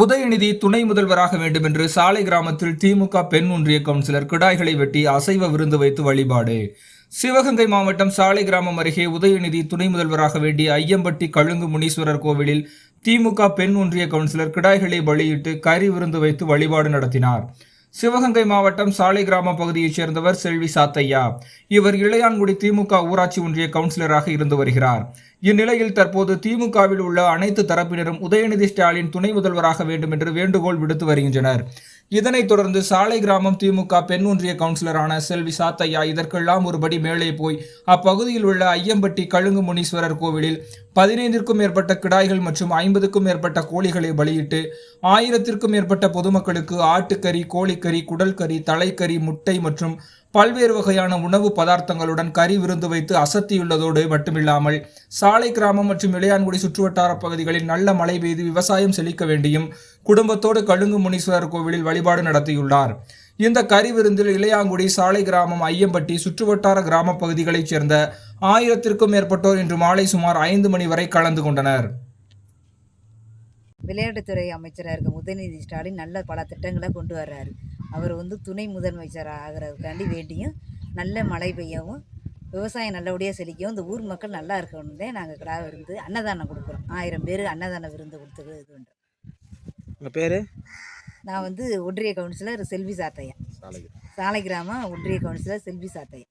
உதயநிதி துணை முதல்வராக வேண்டும் என்று சாலை கிராமத்தில் திமுக பெண் ஒன்றிய கவுன்சிலர் கிடாய்களை வெட்டி அசைவ விருந்து வைத்து வழிபாடு. சிவகங்கை மாவட்டம் சாலை கிராமம் அருகே உதயநிதி துணை முதல்வராக வேண்டிய ஐயம்பட்டி கழுங்கு முனீஸ்வரர் கோவிலில் திமுக பெண் ஒன்றிய கவுன்சிலர் கிடாய்களை பலியிட்டு கறி விருந்து வைத்து வழிபாடு நடத்தினார். சிவகங்கை மாவட்டம் சாலை கிராம பகுதியைச் சேர்ந்தவர் செல்வி சாத்தையா. இவர் இளையான்குடி திமுக ஊராட்சி ஒன்றிய கவுன்சிலராக இருந்து வருகிறார். இந்நிலையில் தற்போது திமுகவில் உள்ள அனைத்து தரப்பினரும் உதயநிதி ஸ்டாலின் துணை முதல்வராக வேண்டும் என்று வேண்டுகோள் விடுத்து வருகின்றனர். இதனைத் தொடர்ந்து சாலை கிராமம் திமுக பெண் ஒன்றிய கவுன்சிலரான செல்வி சாத்தையா இதற்கெல்லாம் ஒருபடி மேலே போய் அப்பகுதியில் உள்ள ஐயம்பட்டி கழுங்கு முனீஸ்வரர் கோவிலில் பதினைந்திற்கும் மேற்பட்ட கிடாய்கள் மற்றும் ஐம்பதுக்கும் மேற்பட்ட கோழிகளை பலியிட்டு ஆயிரத்திற்கும் மேற்பட்ட பொதுமக்களுக்கு ஆட்டுக்கறி கோழிக்கறி குடல்கறி தலைக்கறி முட்டை மற்றும் பல்வேறு வகையான உணவு பதார்த்தங்களுடன் கறி விருந்து வைத்து அசத்தியுள்ளதோடு மட்டுமில்லாமல் சாலை கிராமம் மற்றும் இளையான்குடி சுற்றுவட்டார பகுதிகளில் நல்ல மழை பெய்து விவசாயம் செழிக்க வேண்டியும் குடும்பத்தோடு கழுங்கு முனீஸ்வரர் கோவிலில் வழிபாடு நடத்தியுள்ளார். இந்த கறிவிருந்தில் இளையாங்குடி சாலை கிராமம் ஐயம்பட்டி சுற்றுவட்டார கிராம பகுதிகளைச் சேர்ந்த ஆயிரத்திற்கும் மேற்பட்டோர் இன்று மாலை சுமார் ஐந்து மணி வரை கலந்து கொண்டனர். விளையாட்டுத்துறை அமைச்சராக இருக்க உதயநிதி ஸ்டாலின் நல்ல பல திட்டங்களை கொண்டு வர்றாரு. அவர் வந்து துணை முதலமைச்சராக ஆகிறதுக்காண்டி வேண்டியும் நல்ல மழை பெய்யவும் விவசாயம் நல்லபடியாக செழிக்கவும் இந்த ஊர் மக்கள் நல்லா இருக்கணும் தான் நாங்கள் கிடா விருந்து அன்னதானம் கொடுக்குறோம். ஆயிரம் பேர் அன்னதான விருந்து கொடுத்து இது பண்ணுறோம் உங்கள் பேர்? நான் வந்து ஒன்றிய கவுன்சிலர் செல்வி சாத்தையா. சாலைக்கு சாலை கிராமம் ஒன்றிய கவுன்சிலர் செல்வி சாத்தையா.